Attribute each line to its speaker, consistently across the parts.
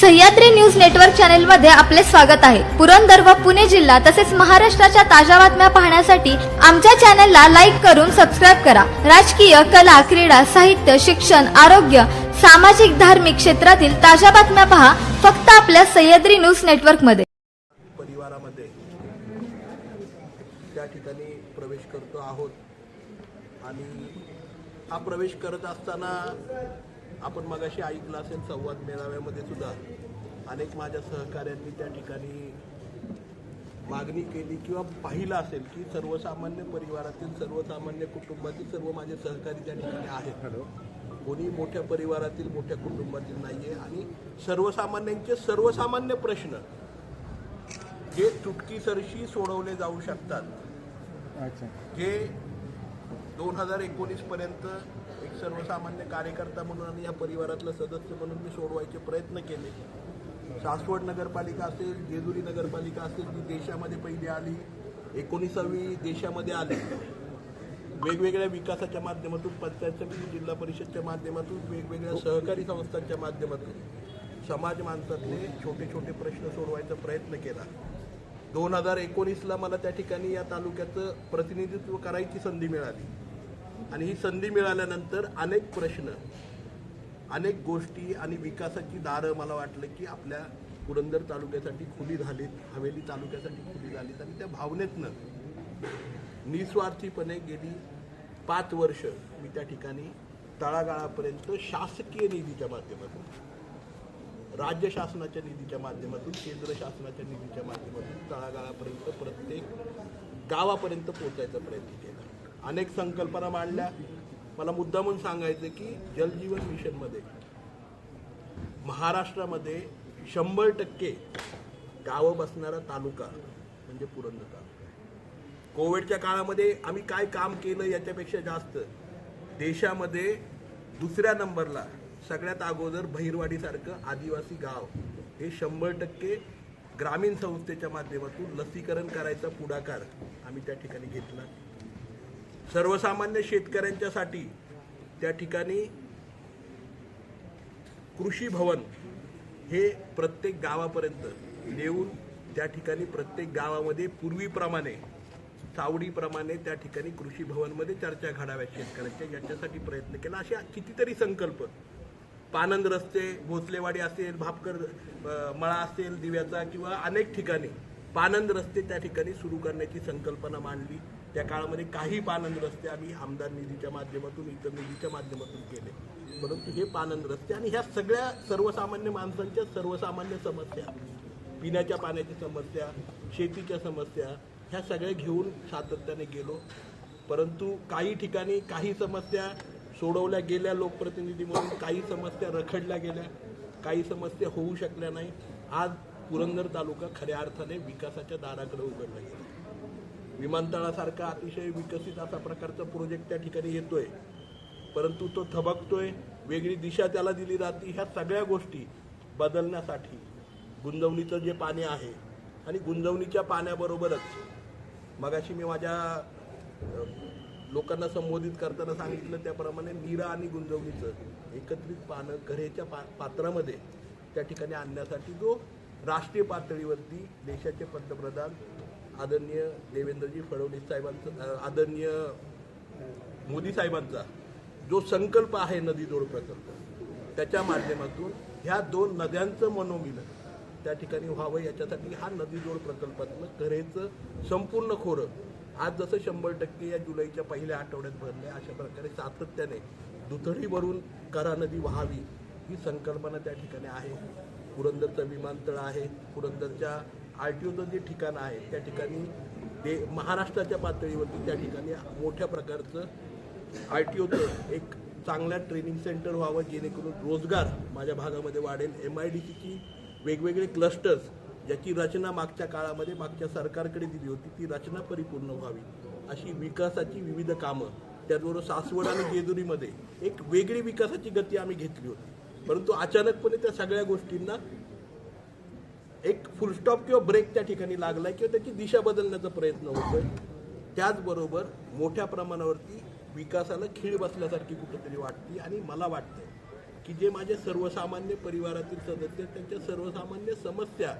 Speaker 1: Sahyadri news network चॅनलमध्ये आपले स्वागत आहे. पुरंदर व पुणे जिल्हा तसेच महाराष्ट्राच्या ताज्या बातम्या पाहण्यासाठी आमच्या चॅनलला लाईक करून सबस्क्राईब करा. राजकीय कला क्रीडा साहित्य शिक्षण आरोग्य सामाजिक धार्मिक क्षेत्रातील ताज्या बातम्या पहा फक्त आपल्या सह्याद्री न्यूज नेटवर्कमध्ये
Speaker 2: परिवारामध्ये त्या ठिकाणी प्रवेश करतो आहोत. आणि हा प्रवेश करत असताना आपण मगाशी ऐकलं असेल संवाद मेळाव्यामध्ये सुद्धा. अनेक माझ्या सहकाऱ्यांनी त्या ठिकाणी मागणी केली किंवा पाहिलं असेल की सर्वसामान्य परिवारातील सर्वसामान्य कुटुंबातील सर्व माझे सहकारी त्या ठिकाणी आहेत. कोणी मोठ्या परिवारातील मोठ्या कुटुंबातील नाहीये आणि सर्वसामान्यांचे सर्वसामान्य प्रश्न जे चुटकीसरशी सोडवले जाऊ शकतात.
Speaker 3: अच्छा.
Speaker 2: जे दोन हजार एकोणीस पर्यंत एक सर्वसामान्य कार्यकर्ता म्हणून आणि या परिवारातलं सदस्य म्हणून मी सोडवायचे प्रयत्न केले. सासवड नगरपालिका असेल जेजुरी नगरपालिका असेल जी देशामध्ये पहिली आली. एकोणीसावी देशामध्ये आली. वेगवेगळ्या विकासाच्या माध्यमातून पंचायत समिती जिल्हा परिषदच्या माध्यमातून वेगवेगळ्या सहकारी संस्थांच्या माध्यमातून समाज माणसातले छोटे छोटे प्रश्न सोडवायचा प्रयत्न केला. दोन हजार एकोणीसला मला त्या ठिकाणी या तालुक्याचं प्रतिनिधित्व करायची संधी मिळाली. आणि ही संधी मिळाल्यानंतर अनेक प्रश्न अनेक गोष्टी आणि विकासाची दारं मला वाटलं की आपल्या पुरंदर तालुक्यासाठी खुली झालीत हवेली तालुक्यासाठी खुली झालीत आणि त्या भावनेतनं निस्वार्थीपणे गेली पाच वर्ष मी त्या ठिकाणी तळागाळापर्यंत शासकीय निधीच्या माध्यमातून राज्य शासनाच्या निधीच्या माध्यमातून केंद्र शासनाच्या निधीच्या माध्यमातून तळागाळापर्यंत प्रत्येक गावापर्यंत पोहोचायचा प्रयत्न केला. अनेक संकल्पना मांडल्या. मला मुद्दामून सांगायचं की जलजीवन मिशनमध्ये महाराष्ट्रामध्ये शंभर टक्के गावं बसणारा तालुका म्हणजे पुरंदर तालुका कोविडच्या काळामध्ये आम्ही काय काम केलं याच्यापेक्षा जास्त देशामध्ये दुसऱ्या नंबरला सगळ्यात अगोदर बहिरवाडीसारखं आदिवासी गाव हे शंभर टक्के ग्रामीण संस्थेच्या माध्यमातून लसीकरण करायचा पुढाकार आम्ही त्या ठिकाणी घेतला. सर्वसामान्य शेतकऱ्यांच्यासाठी त्या ठिकाणी कृषी भवन हे प्रत्येक गावापर्यंत नेऊन त्या ठिकाणी प्रत्येक गावामध्ये पूर्वीप्रमाणे सावडीप्रमाणे त्या ठिकाणी कृषी भवनमध्ये चर्चा घडाव्या शेतकऱ्यांच्या. याच्यासाठी प्रयत्न केला. अशा कितीतरी संकल्प. पानंद रस्ते भोसलेवाडी असेल भापकर मळा असेल दिव्याचा किंवा अनेक ठिकाणी पानंद रस्ते त्या ठिकाणी सुरू करण्याची संकल्पना मांडली. त्या काळामध्ये काही पानंद रस्ते आम्ही आमदार निधीच्या माध्यमातून इतर निधीच्या माध्यमातून केले. परंतु हे पानंद रस्ते आणि ह्या सगळ्या सर्वसामान्य माणसांच्या सर्वसामान्य समस्या पिण्याच्या पाण्याची समस्या शेतीच्या समस्या ह्या सगळ्या घेऊन सातत्याने गेलो. परंतु काही ठिकाणी काही समस्या सोडवल्या गेल्या लोकप्रतिनिधी म्हणून काही समस्या रखडल्या गेल्या काही समस्या होऊ शकल्या नाही. आज पुरंदर तालुका खऱ्या अर्थाने विकासाच्या दाराकडे उघडला गेला. विमानतळासारखा अतिशय विकसित असा प्रकारचा प्रोजेक्ट त्या ठिकाणी येतोय. परंतु तो थबकतोय. वेगळी दिशा त्याला दिली जाते. ह्या सगळ्या गोष्टी बदलण्यासाठी. गुंजवणीचं जे पाणी आहे आणि गुंजवणीच्या पाण्याबरोबरच मगाशी मी माझ्या लोकांना संबोधित करताना सांगितलं त्याप्रमाणे नीरा आणि गुंजवणीचं एकत्रित पानं घरेच्या पा पात्रामध्ये त्या ठिकाणी आणण्यासाठी जो राष्ट्रीय पातळीवरती देशाचे पंतप्रधान आदरणीय देवेंद्रजी फडणवीस साहेबांचं आदरणीय मोदी साहेबांचा जो संकल्प आहे नदी जोड प्रकल्प त्याच्या माध्यमातून ह्या दोन नद्यांचं मनोमिलन त्या ठिकाणी व्हावं याच्यासाठी हा नदी जोड प्रकल्पातलं घरेचं संपूर्ण खोरं आज जसं शंभर टक्के या जुलैच्या पहिल्या आठवड्यात भरले अशा प्रकारे सातत्याने दुथडीवरून करा नदी व्हावी ही संकल्पना त्या ठिकाणी आहे. पुरंदरचं विमानतळ आहे पुरंदरच्या आर टी ओचं जे ठिकाण आहे त्या ठिकाणी ते महाराष्ट्राच्या पातळीवरती त्या ठिकाणी मोठ्या प्रकारचं आर टी ओचं एक चांगल्या ट्रेनिंग सेंटर व्हावं जेणेकरून रोजगार माझ्या भागामध्ये वाढेल. एम आय डी सीची वेगवेगळे क्लस्टर्स ज्याची रचना मागच्या काळामध्ये मागच्या सरकारकडे दिली होती ती रचना परिपूर्ण व्हावी. अशी विकासाची विविध कामं त्याचबरोबर सासवड आणि जेजुरीमध्ये एक वेगळी विकासाची गती आम्ही घेतली होती. परंतु अचानकपणे त्या सगळ्या गोष्टींना एक फुलस्टॉप किंवा ब्रेक त्या ठिकाणी लागलाय किंवा त्याची दिशा बदलण्याचा प्रयत्न होतोय. त्याचबरोबर मोठ्या प्रमाणावरती विकासाला खीळ बसल्यासारखी कुठेतरी वाटते आणि मला वाटतं की जे माझे सर्वसामान्य परिवारातील सदस्य त्यांच्या सर्वसामान्य समस्या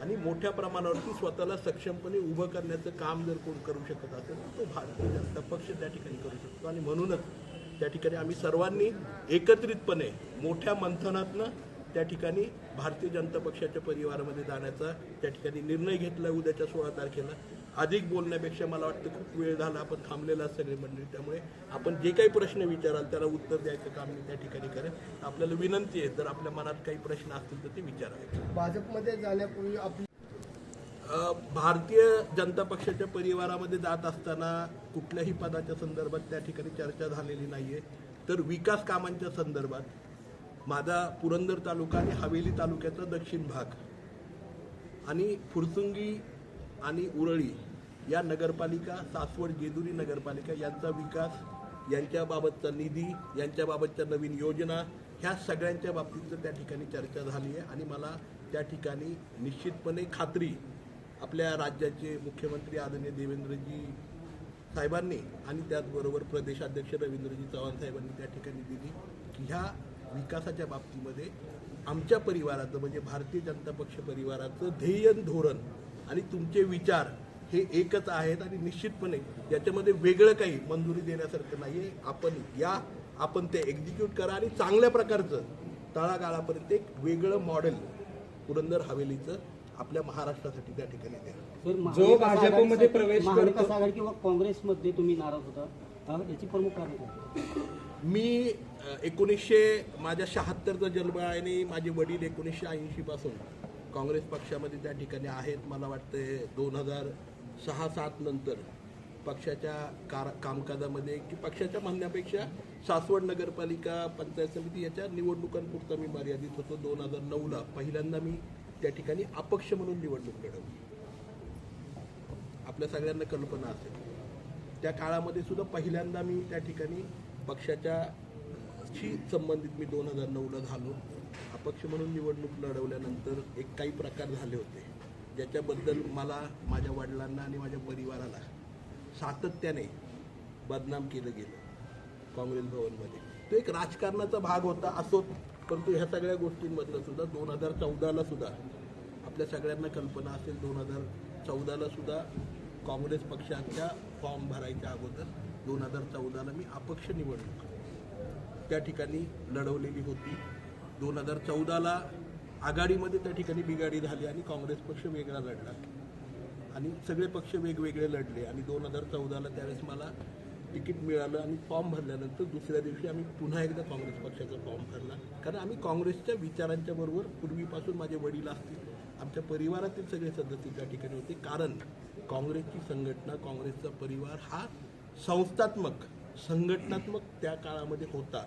Speaker 2: आणि मोठ्या प्रमाणावरती स्वतःला सक्षमपणे उभं करण्याचं काम जर कोण करू शकत असेल तर तो भारतीय जनता पक्ष त्या ठिकाणी करू शकतो. आणि म्हणूनच त्या ठिकाणी आम्ही सर्वांनी एकत्रितपणे मोठ्या मंथनातनं त्या ठिकाणी भारतीय जनता पक्षाच्या परिवारामध्ये जाण्याचा त्या ठिकाणी निर्णय घेतला उद्याच्या सोळा तारखेला. अधिक बोलण्यापेक्षा मला वाटतं खूप वेळ झाला आपण थांबलेला सगळे मंडळी त्यामुळे आपण जे काही प्रश्न विचाराल त्याला उत्तर द्यायचं काम मी त्या ठिकाणी करेन. आपल्याला विनंती आहे जर आपल्या मनात काही प्रश्न असतील तर ते विचारावे.
Speaker 3: भाजपमध्ये जाण्यापूर्वी आपली
Speaker 2: भारतीय जनता पक्षाच्या परिवारामध्ये जात असताना कुठल्याही पदाच्या संदर्भात त्या ठिकाणी चर्चा झालेली नाहीये. तर विकास कामांच्या संदर्भात माझा पुरंदर तालुका आणि हवेली तालुक्याचा दक्षिण भाग. आणि फुरसुंगी आणि उरळी या नगरपालिका सासवड जेजुरी नगरपालिका यांचा विकास यांच्याबाबतचा निधी यांच्याबाबतच्या नवीन योजना ह्या सगळ्यांच्या बाबतीत त्या ठिकाणी चर्चा झाली आहे. आणि मला त्या ठिकाणी निश्चितपणे खात्री आपल्या राज्याचे मुख्यमंत्री आदरणीय देवेंद्रजी साहेबांनी आणि त्याचबरोबर प्रदेशाध्यक्ष रवींद्रजी चव्हाण साहेबांनी त्या ठिकाणी दिली. की ह्या विकासाच्या बाबतीमध्ये आमच्या परिवाराचं म्हणजे भारतीय जनता पक्ष परिवाराचं ध्येय धोरण आणि तुमचे विचार हे एकच आहेत आणि निश्चितपणे याच्यामध्ये वेगळं काही मंजुरी देण्यासारखं नाहीये. आपण या आपण ते एक्झिक्यूट करा आणि चांगल्या प्रकारचं तळागाळापर्यंत एक वेगळं मॉडेल पुरंदर हवेलीचं आपल्या महाराष्ट्रासाठी त्या ठिकाणी द्या.
Speaker 4: सर,
Speaker 5: जो भाजपमध्ये प्रवेश
Speaker 4: किंवा काँग्रेसमध्ये तुम्ही नाराज होता याची प्रमुख कारण
Speaker 2: मी एकोणीसशे माझ्या शहात्तरचा जन्म आहे आणि माझे वडील एकोणीसशे ऐंशीपासून काँग्रेस पक्षामध्ये त्या ठिकाणी आहेत. मला वाटते दोन हजार सहा सात नंतर पक्षाच्या कार कामकाजामध्ये की पक्षाच्या म्हणण्यापेक्षा सासवड नगरपालिका पंचायत समिती याच्या निवडणुकांपुरता मी मर्यादित होतो. दोन हजार नऊला पहिल्यांदा मी त्या ठिकाणी अपक्ष म्हणून निवडणूक लढवली. आपल्या सगळ्यांना कल्पना असेल. त्या काळामध्ये सुद्धा पहिल्यांदा मी त्या ठिकाणी पक्षाच्या शी संबंधित मी दोन हजार नऊला झालो अपक्ष म्हणून निवडणूक लढवल्यानंतर एक काही प्रकार झाले होते. ज्याच्याबद्दल मला माझ्या वडिलांना आणि माझ्या परिवाराला सातत्याने बदनाम केलं गेलं काँग्रेस भवनमध्ये. तो एक राजकारणाचा भाग होता असो परंतु ह्या सगळ्या गोष्टींमधलं सुद्धा दोन हजार चौदाला सुद्धा आपल्या सगळ्यांना कल्पना असेल दोन हजार चौदाला सुद्धा काँग्रेस पक्षाच्या फॉर्म भरायच्या अगोदर दोन हजार चौदाला मी अपक्ष निवडणूक त्या ठिकाणी लढवलेली होती. दोन हजार चौदाला आघाडीमध्ये त्या ठिकाणी बिघाडी झाली आणि काँग्रेस पक्ष वेगळा लढला. आणि सगळे पक्ष वेगवेगळे लढले आणि दोन हजार चौदाला त्यावेळेस मला तिकीट मिळालं आणि फॉर्म भरल्यानंतर दुसऱ्या दिवशी आम्ही पुन्हा एकदा काँग्रेस पक्षाचा फॉर्म भरला. कारण आम्ही काँग्रेसच्या विचारांच्या बरोबर पूर्वीपासून माझे वडील असतील आमच्या परिवारातील सगळे सदस्य त्या ठिकाणी होते. कारण काँग्रेसची संघटना काँग्रेसचा परिवार हा संस्थात्मक संघटनात्मक त्या काळामध्ये होता.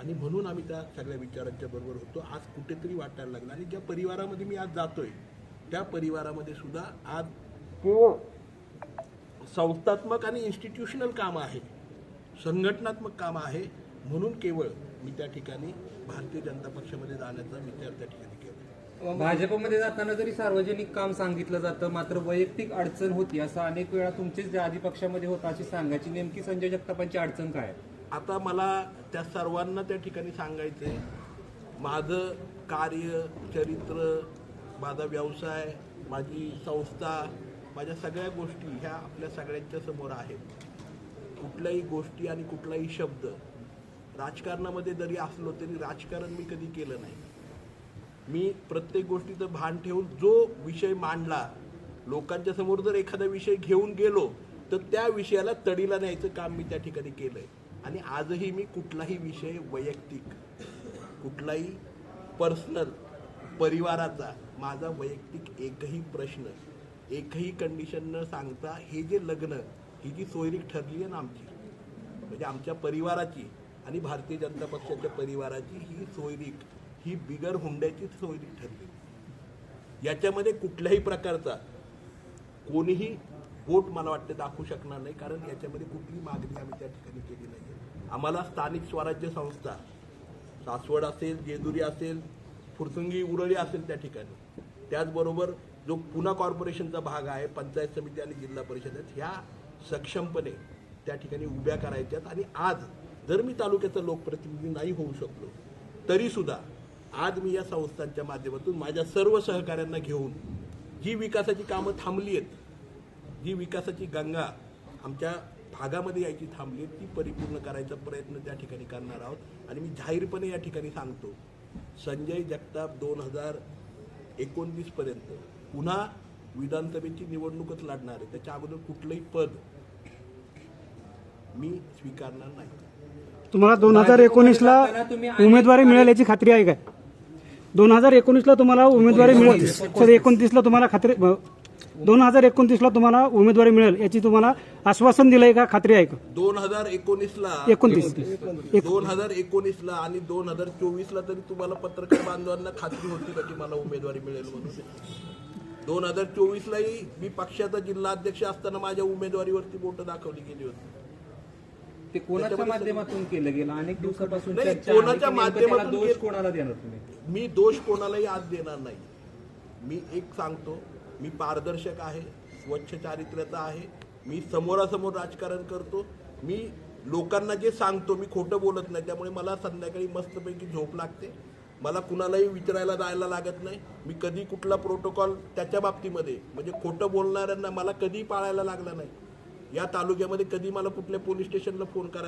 Speaker 2: आणि म्हणून आम्ही त्या सगळ्या विचारांच्या बरोबर होतो. आज कुठेतरी वाटायला लागलं. आणि ज्या परिवारामध्ये मी आज जातोय त्या परिवारामध्ये सुद्धा आज संस्थात्मक आणि इन्स्टिट्यूशनल काम आहे. संघटनात्मक काम आहे. म्हणून केवळ मी त्या ठिकाणी भारतीय जनता पक्षामध्ये जाण्याचा विचार त्या ठिकाणी केला.
Speaker 5: भाजपमध्ये जाताना जरी सार्वजनिक काम सांगितलं जातं मात्र वैयक्तिक अडचण होती. असं अनेक वेळा तुमचेच जे आधी पक्षामध्ये होता अशी सांगायची नेमकी संजय जगतापांची अडचण काय? आहे?
Speaker 2: आता मला त्या सर्वांना त्या ठिकाणी सांगायचं आहे माझं कार्य चरित्र माझा व्यवसाय माझी संस्था माझ्या सगळ्या गोष्टी ह्या आपल्या सगळ्यांच्या समोर आहेत. कुठल्याही गोष्टी आणि कुठलाही शब्द राजकारणामध्ये जरी असलो तरी राजकारण मी कधी केलं नाही. मी प्रत्येक गोष्टीचं भान ठेवून जो विषय मांडला लोकांच्या समोर जर एखादा विषय घेऊन गेलो तर त्या विषयाला तडीला न्यायचं काम मी त्या ठिकाणी केलं आहे आणि आजही मी कुठलाही विषय वैयक्तिक कुठलाही पर्सनल परिवाराचा माझा वैयक्तिक एकही प्रश्न एकही कंडिशन न सांगता हे जे लग्न ही जी सोयरीक ठरली आहे ना आमची म्हणजे आमच्या परिवाराची आणि भारतीय जनता पक्षाच्या परिवाराची ही सोयरीक ही बिगर हुंड्याचीच सोयरीक ठरली. याच्यामध्ये कुठल्याही प्रकारचा कोणीही बोट मला वाटतं दाखवू शकणार नाही कारण याच्यामध्ये कुठली मागणी आम्ही त्या ठिकाणी केली नाही आम्हाला स्थानिक स्वराज्य संस्था सासवड असेल जेजुरी असेल फुरसुंगी उरळी असेल त्या ठिकाणी. त्याचबरोबर जो पुणा कॉर्पोरेशनचा भाग आहे पंचायत समिती आणि जिल्हा परिषदेत ह्या सक्षमपणे त्या ठिकाणी उभ्या करायच्यात आणि आज जर मी तालुक्याचा लोकप्रतिनिधी नाही होऊ शकलो तरीसुद्धा आज मी या संस्थांच्या माध्यमातून माझ्या सर्व सहकाऱ्यांना घेऊन जी विकासाची कामं थांबली आहेत जी विकासाची गंगा आमच्या भागामध्ये यायची थांबली आहे, ती परिपूर्ण करायचा प्रयत्न त्या ठिकाणी करणार आहोत. आणि मी जाहीरपणे या ठिकाणी सांगतो संजय जगताप दोन हजार एकोणतीस पर्यंत पुन्हा विधानसभेची निवडणूकच लढणार आहे. त्याच्या अगोदर कुठलंही पद मी स्वीकारणार नाही.
Speaker 6: तुम्हाला दोन हजार एकोणीसला उमेदवारी मिळेल याची खात्री आहे काय? दोन हजार एकोणीसला तुम्हाला उमेदवारी मिळेल. एकोणतीसला तुम्हाला खात्री दोन हजार एकोणतीसला तुम्हाला उमेदवारी मिळेल याची तुम्हाला आश्वासन दिलंय का खात्री आहे का?
Speaker 2: दोन हजार एकोणीसला.
Speaker 6: एकोणतीस.
Speaker 2: दोन हजार एकोणीसला आणि दोन हजार चोवीसला तरी तुम्हाला पत्रकार बांधवांना खात्री होती का की मला उमेदवारी मिळेल म्हणून? दोन हजार चोवीसलाही मी पक्षाचा जिल्हा अध्यक्ष असताना माझ्या उमेदवारीवरती बोट दाखवली गेली होती.
Speaker 5: ते कोणाच्या माध्यमातून केलं गेलं? अनेक दिवसापासून
Speaker 2: नाही,
Speaker 5: चर्चा आहे
Speaker 2: कोणाच्या
Speaker 5: की नेमकं त्याला
Speaker 2: माध्यमातून
Speaker 5: दोष
Speaker 2: केलं-
Speaker 5: कोणाला देणार तुम्ही?
Speaker 2: मी दोष कोणालाही आज देणार नाही. मी एक सांगतो मी पारदर्शक आहे स्वच्छ चारित्र्याचा आहे मी समोरासमोर राजकारण करतो मी लोकांना जे सांगतो मी खोटं बोलत नाही त्यामुळे मला संध्याकाळी मस्तपैकी झोप लागते. मला कुणालाही विचारायला जायला लागत नाही. मी कधी कुठला प्रोटोकॉल त्याच्या बाबतीमध्ये म्हणजे खोटं बोलणाऱ्यांना मला कधी पाळायला लागला नाही. या तालुक्यामध्ये कधी मला कुठल्या पोलीस स्टेशनला फोन करायला